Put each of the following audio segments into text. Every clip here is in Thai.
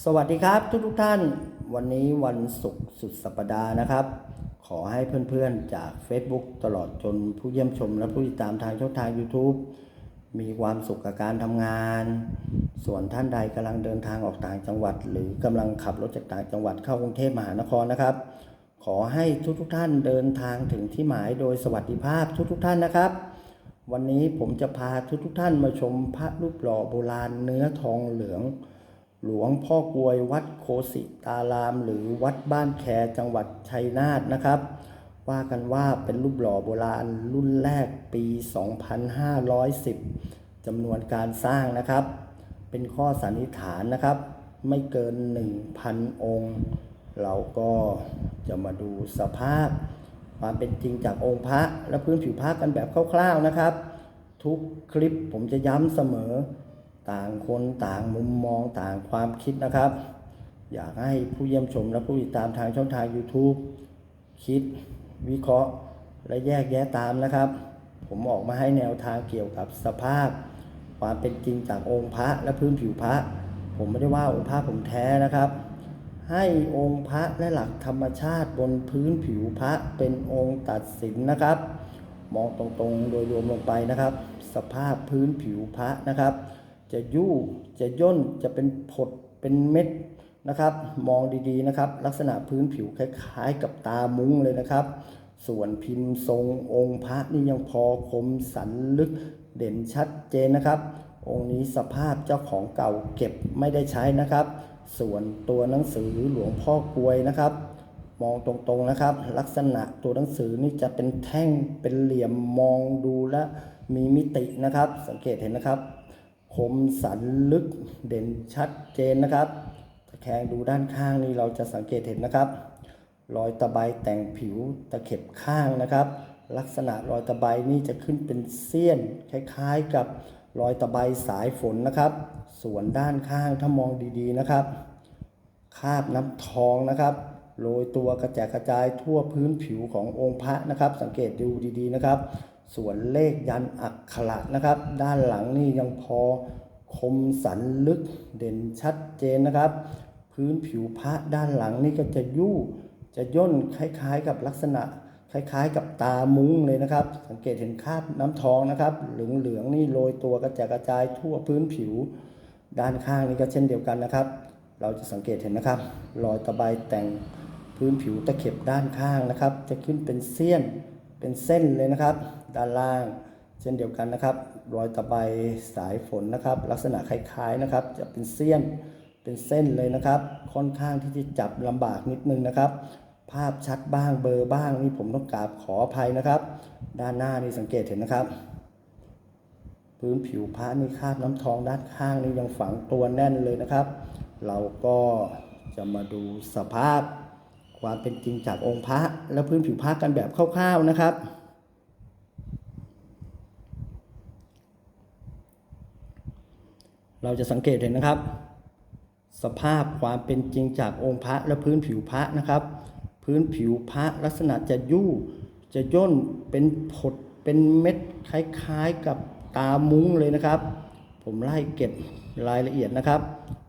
สวัสดีครับทุกทุกท่าน วันนี้วันศุกร์สุดสัปดาห์นะครับ ขอให้เพื่อนๆจาก Facebook ตลอดจนผู้เยี่ยมชมและผู้ติดตามทางช่องทาง YouTube มีความสุขกับการทำงาน ส่วนท่านใดกำลังเดินทางออกต่างจังหวัด หรือกำลังขับรถจากต่างจังหวัดเข้ากรุงเทพมหานครนะครับ ขอให้ทุกๆท่านเดินทางถึงที่หมายโดยสวัสดิภาพทุกๆท่านนะครับ วันนี้ผมจะพาทุกๆท่านมาชมพระรูปหล่อโบราณเนื้อทองเหลือง หลวงพ่อกวยวัดโคสิตาราม หรือวัดบ้านแคจังหวัดชัยนาทนะครับ ว่ากันว่าเป็นรูปหล่อโบราณรุ่นแรกปี 2510จำนวนการสร้างนะครับ เป็นข้อสันนิษฐานนะครับ ไม่เกิน 1,000 องค์ เราก็จะมาดูสภาพ ความเป็นจริงจากองค์พระและพื้นผิวพระกันแบบคร่าวๆนะครับ ทุกคลิปผมจะย้ำเสมอ ต่างคนต่างมุมมองต่างความคิดนะครับ อยากให้ผู้เยี่ยมชมและผู้ติดตามทางช่องทาง YouTube คิดวิเคราะห์และแยกแยะตามนะครับ ผมออกมาให้แนวทางเกี่ยวกับสภาพ ความเป็นจริงจากองค์พระและพื้นผิวพระ ผมไม่ได้ว่าองค์พระผมแท้นะครับ ให้องค์พระและหลักธรรมชาติบนพื้นผิวพระเป็นองค์ตัดสินนะครับ มองตรงๆโดยรวมลงไปนะครับ สภาพพื้นผิวพระนะครับ จะยู่จะย่นจะเป็นผดเป็นเม็ดนะครับ มองดีๆนะครับ ลักษณะพื้นผิวคล้ายๆ กับตามุ้งเลยนะครับ ส่วนพิมพ์ทรงองค์พระนี่ยังพอคมสันลึกเด่นชัดเจนนะครับ องค์นี้สภาพเจ้าของเก่าเก็บไม่ได้ใช้นะครับ ส่วนตัวหนังสือหลวงพ่อกวยนะครับมองตรงๆนะครับ ลักษณะตัวหนังสือนี่จะเป็นแท่งเป็นเหลี่ยมมองดูและมีมิตินะครับ สังเกตเห็นนะครับ คมสันลึกเด่นชัดเจนนะครับ ตะแคงดูด้านข้างนี่เราจะสังเกตเห็นนะครับ รอยตะไบแต่งผิวตะเข็บข้างนะครับ ลักษณะรอยตะไบนี่จะขึ้นเป็นเสี้ยนคล้ายๆกับรอยตะไบสายฝนนะครับ ส่วนด้านข้างถ้ามองดีๆนะครับ คาบน้ำทองนะครับโรยตัวกระจายกระจายทั่วพื้นผิวขององค์พระนะครับ สังเกตดูดีๆนะครับ ส่วนเลขยันอักขระนะครับ ด้านหลังนี่ยังพอคมสันลึกเด่นชัดเจนนะครับ พื้นผิวพระด้านหลังนี่ก็จะยู่จะย่นคล้ายๆกับลักษณะ คล้ายๆ กับตามุ้งเลยนะครับ สังเกตเห็นคราบน้ำทองนะครับเหลืองๆนี่โรยตัวกระจายกระจายทั่วพื้นผิว ด้านข้างนี่ก็เช่นเดียวกันนะครับ เราจะสังเกตเห็นนะครับรอยตะไบแต่งพื้นผิวตะเข็บด้านข้างนะครับ จะขึ้นเป็นเสี้ยน เป็นเส้นเลยนะครับ ด้านล่างเช่นเดียวกันนะครับ รอยตะไบสายฝนนะครับ ลักษณะคล้ายๆนะครับ จะเป็นเสี้ยนเป็นเส้นเลยนะครับ ค่อนข้างที่จะจับลำบากนิดนึงนะครับ ภาพชัดบ้างเบอร์บ้างนี่ผมต้องกราบขออภัยนะครับ ด้านหน้านี่สังเกตเห็นนะครับ พื้นผิวพระนี่คราบน้ำทองด้านข้างนี่ยังฝังตัวแน่นเลยนะครับ เราก็จะมาดูสภาพ ความเป็นจริงจากองค์พระและพื้นผิวพระกันแบบคร่าวๆนะครับ เราจะสังเกตเห็นนะครับ สภาพความเป็นจริงจากองค์พระและพื้นผิวพระนะครับ พื้นผิวพระลักษณะจะยู่จะย่นเป็นผดเป็นเม็ดคล้ายๆกับตามุ้งเลยนะครับ ผมไล่เก็บรายละเอียดนะครับ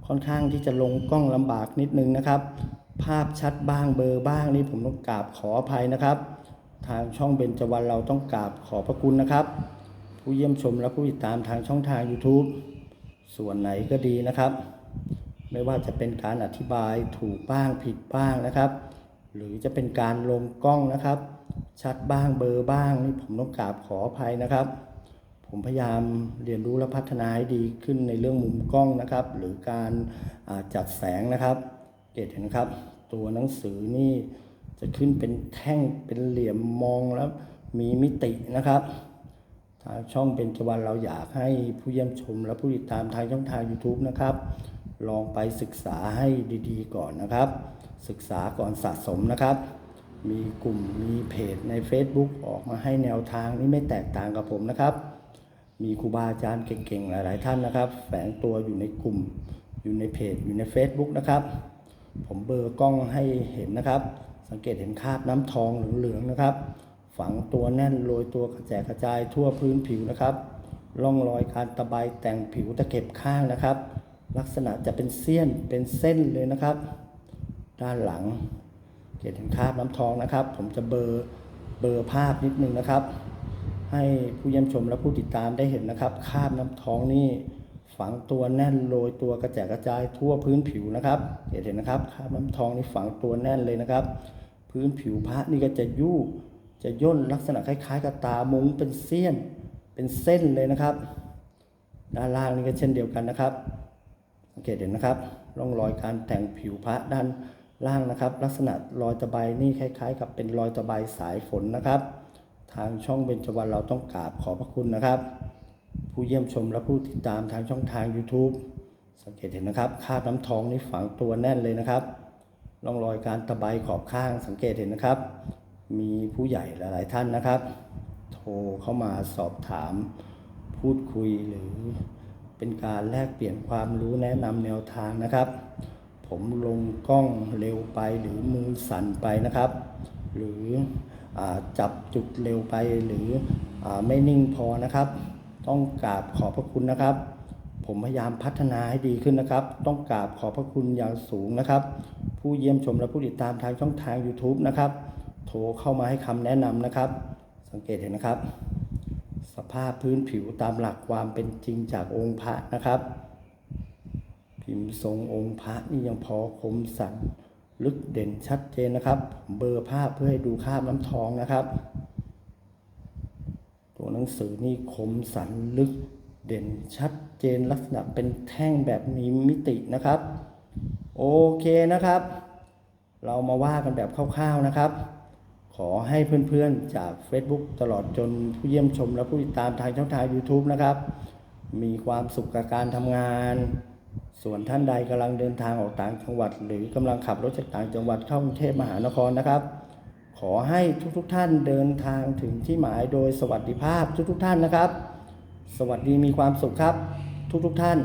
ค่อนข้างที่จะลงกล้องลำบากนิดนึงนะครับ ภาพชัดบ้างเบอร์บ้างนี่ผมต้องกราบขออภัยนะครับ ทางช่องเบญจวรรณเราต้องกราบขอพระคุณนะครับ ผู้เยี่ยมชมและผู้ติดตามทางช่องทาง YouTube ส่วนไหนก็ดีนะครับ ไม่ว่าจะเป็นการอธิบายถูกบ้างผิดบ้างนะครับ หรือจะเป็นการลงกล้องนะครับ ชัดบ้างเบอร์บ้างนี่ผมต้องกราบขออภัยนะครับ ผมพยายามเรียนรู้และพัฒนาให้ดีขึ้นในเรื่องมุมกล้องนะครับ หรือการจัดแสงนะครับ เกตเห็นครับ ตัวหนังสือนี่จะขึ้นเป็นแท่งเป็นเหลี่ยมมองแล้วมีมิตินะครับ ทางช่องเป็นจวันเราอยากให้ผู้เยี่ยมชมและผู้ติดตามทางช่องทาง YouTube นะครับ ลองไปศึกษาให้ดีๆ ก่อนนะครับ ศึกษาก่อนสะสมนะครับ มีกลุ่มมีเพจใน Facebook ออกมาให้แนวทางนี่ไม่แตกต่างกับผมนะครับ มีครูบาอาจารย์เก่งๆ หลายๆ ท่านนะครับ แฝงตัวอยู่ในกลุ่มอยู่ในเพจอยู่ใน Facebook นะครับ ผมเบอร์กล้องให้เห็นนะครับ สังเกตเห็นคราบน้ำทองเหลืองๆนะครับ ฝังตัวแน่นโรยตัวกระจายกระจายทั่วพื้นผิวนะครับร่องรอยการตะไบแต่งผิวตะเข็บข้างนะครับ ลักษณะจะเป็นเสี้ยนเป็นเส้นเลยนะครับ ด้านหลังเขียนถึงคราบน้ำทองนะครับ ผมจะเบอร์เบอร์ภาพนิดนึงนะครับ ให้ผู้เยี่ยมชมและผู้ติดตามได้เห็นนะครับคราบน้ำทองนี่ ฝังตัวแน่นโรยตัวกระจายกระจายทั่วพื้นผิวนะครับ เห็นเห็นนะครับคราบน้ำทองนี่ฝังตัวแน่นเลยนะครับ พื้นผิวพระนี่ก็จะยู่จะย่นลักษณะคล้ายๆกับตามุ้งเป็นเสี้ยนเป็นเส้นเลยนะครับ ด้านล่างนี่ก็เช่นเดียวกันนะครับสังเกตเห็นนะครับร่องรอยการแต่งผิวพระด้านล่างนะครับ ลักษณะรอยตะไบนี่คล้าย ๆ กับเป็นรอยตะไบสายฝนนะครับ ทางช่องเบญจวรรณเราต้องกราบขอพระคุณนะครับ ผู้เยี่ยมชมและผู้ติดตามทางช่องทาง YouTube สังเกตเห็นนะครับคราบน้ำทองนี่ฝังตัวแน่นเลยนะครับร่องรอยการตะไบขอบข้างสังเกตเห็นนะครับ มีผู้ใหญ่หลาย ๆ ท่านนะครับ โทรเข้ามาสอบถาม พูดคุยหรือเป็นการแลกเปลี่ยนความรู้แนะนำแนวทางนะครับ ผมลงกล้องเร็วไปหรือมือสั่นไปนะครับ หรืออจับจุดเร็วไปหรืออไม่นิ่งพอนะครับ ต้องกราบขอบพระคุณนะครับ ผมพยายามพัฒนาให้ดีขึ้นนะครับ ต้องกราบขอบพระคุณอย่างสูงนะครับ ผู้เยี่ยมชมและผู้ติดตามทางช่องทาง YouTube นะครับ โทรเข้ามาให้คำแนะนำนะครับ สังเกตเห็นนะครับ สภาพพื้นผิวตามหลักความเป็นจริงจากองค์พระนะครับ พิมพ์ทรงองค์พระนี่ยังพอคมสันลึกเด่นชัดเจนนะครับ เบอร์ภาพเพื่อให้ดูคราบน้ำทองนะครับ งสือนี่คมสันลึกเด่นชัดเจนลักษณะเป็นแท่งแบบมีมิตินะครับ โอเคนะครับ เรามาว่ากันแบบคร่าวๆนะครับ ขอให้เพื่อนๆจาก Facebook ตลอดจนผู้เยี่ยมชมและผู้ติดตามทางช่องทาง YouTube นะครับ มีความสุขกับการทำงาน ส่วนท่านใดกำลังเดินทางออกต่างจังหวัด หรือกำลังขับรถจากต่างจังหวัดเข้ากรุงเทพมหานครนะครับ อให้ทุกๆทท่านเดินทางถึงที่หมายโดยสวัสดิภาพทุกๆทท่านนะครับ สวัสดีมีความสุขครับทุกๆทท่าน